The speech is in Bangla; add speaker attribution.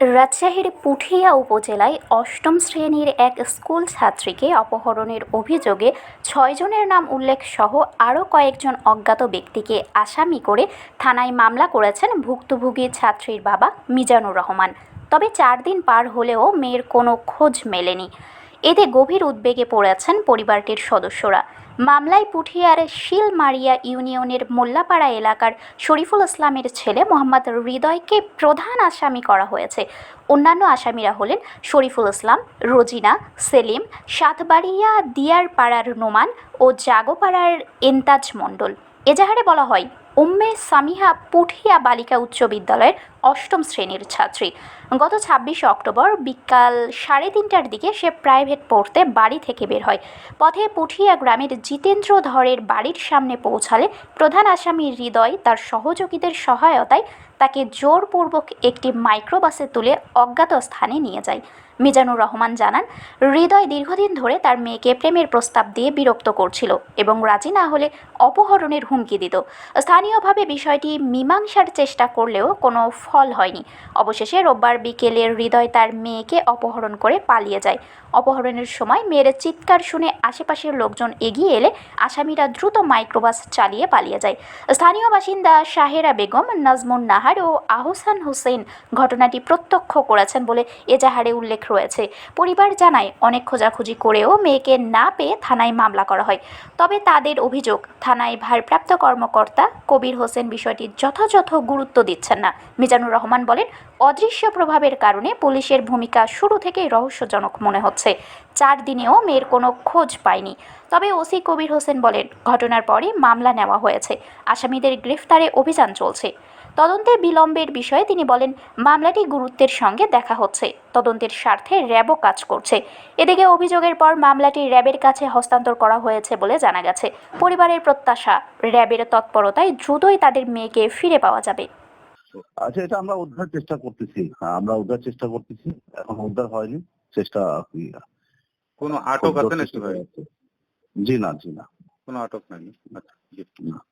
Speaker 1: রাজশাহীর পুঠিয়া উপজেলায় অষ্টম শ্রেণির এক স্কুল ছাত্রীকে অপহরণের অভিযোগে ছয়জনের নাম উল্লেখ সহ আরও কয়েকজন অজ্ঞাত ব্যক্তিকে আসামি করে থানায় মামলা করেছেন ভুক্তভোগী ছাত্রীর বাবা মিজানুর রহমান। তবে চার দিন পার হলেও মেয়ের কোনো খোঁজ মেলেনি। এতে গভীর উদ্বেগে পড়েছেন পরিবারটির সদস্যরা। মামলায় পুঠিয়ার শিলমারিয়া ইউনিয়নের মোল্লাপাড়া এলাকার শরীফুল ইসলামের ছেলে মোহাম্মদ হৃদয়কে প্রধান আসামি করা হয়েছে। অন্যান্য আসামিরা হলেন শরীফুল ইসলাম, রোজিনা, সেলিম, সাতবাড়িয়া, দিয়ারপাড়ার নোমান ও জাগোপাড়ার এন্তাজ মণ্ডল। এজাহারে বলা হয়, উম্মে সামিহা পুঠিয়া বালিকা উচ্চ বিদ্যালয়ের অষ্টম শ্রেণির ছাত্রী। গত ছাব্বিশে অক্টোবর বিকাল সাড়ে তিনটার দিকে সে প্রাইভেট পড়তে বাড়ি থেকে বের হয়। পথে পুঠিয়া গ্রামের জিতেন্দ্র ধরের বাড়ির সামনে পৌঁছালে প্রধান আসামি হৃদয় তার সহযোগীদের সহায়তায় তাকে জোরপূর্বক একটি মাইক্রোবাসে তুলে অজ্ঞাত স্থানে নিয়ে যায়। মিজানুর রহমান জানান, হৃদয় দীর্ঘদিন ধরে তার মেয়েকে প্রেমের প্রস্তাব দিয়ে বিরক্ত করছিল এবং রাজি না হলে অপহরণের হুমকি দিত। স্থানীয়ভাবে বিষয়টি মীমাংসার চেষ্টা করলেও কোনো ফল হয়নি। অবশেষে রোববার বিকেলে হৃদয় তার মেয়েকে অপহরণ করে পালিয়ে যায়। অপহরণের সময় মেয়ের চিৎকার শুনে আশেপাশের লোকজন এগিয়ে এলে আসামিরা দ্রুত মাইক্রোবাস চালিয়ে পালিয়ে যায়। স্থানীয় বাসিন্দা শাহেরা বেগম, নাজমুন নাহার ও আহসান হোসেন ঘটনাটি প্রত্যক্ষ করেছেন বলে এজাহারে উল্লেখ রয়েছে। পরিবার জানায়, অনেক খোঁজাখুঁজি করেও মেয়েকে না পেয়ে থানায় মামলা করা হয়। তবে তাদের অভিযোগ, থানায় ভারপ্রাপ্ত কর্মকর্তা কবির হোসেন বিষয়টি যথাযথ গুরুত্ব দিচ্ছেন না। মিজানুর রহমান বলেন, অদৃশ্য প্রভাবের কারণে পুলিশের ভূমিকা শুরু থেকেই রহস্যজনক মনে হচ্ছে। চার দিনেও মেয়ের কোনো খোঁজ পায়নি। তবে ওসি কবির হোসেন বলেন, ঘটনার পরে মামলা নেওয়া হয়েছে। আসামিদের গ্রেফতারে অভিযান চলছে। তদন্তে বিলম্বের বিষয়ে তিনি বলেন, মামলাটি গুরুত্বের সঙ্গে দেখা হচ্ছে। তদন্তের স্বার্থে র্যাবও কাজ করছে। এদিকে অভিযোগের পর মামলাটি র্যাবের কাছে হস্তান্তর করা হয়েছে বলে জানা গেছে। পরিবারের প্রত্যাশা, র্যাবের তৎপরতায় দ্রুতই তাদের মেয়েকে ফিরে পাওয়া যাবে।
Speaker 2: আচ্ছা এটা আমরা উদ্ধার চেষ্টা করতেছি। হ্যাঁ, আমরা উদ্ধার চেষ্টা করতেছি। এখন উদ্ধার হয়নি চেষ্টা
Speaker 3: কোনো আটক আছে নাকি ভাই?
Speaker 2: জি না জি না।
Speaker 3: কোনো আটক নাই? আচ্ছা
Speaker 2: না।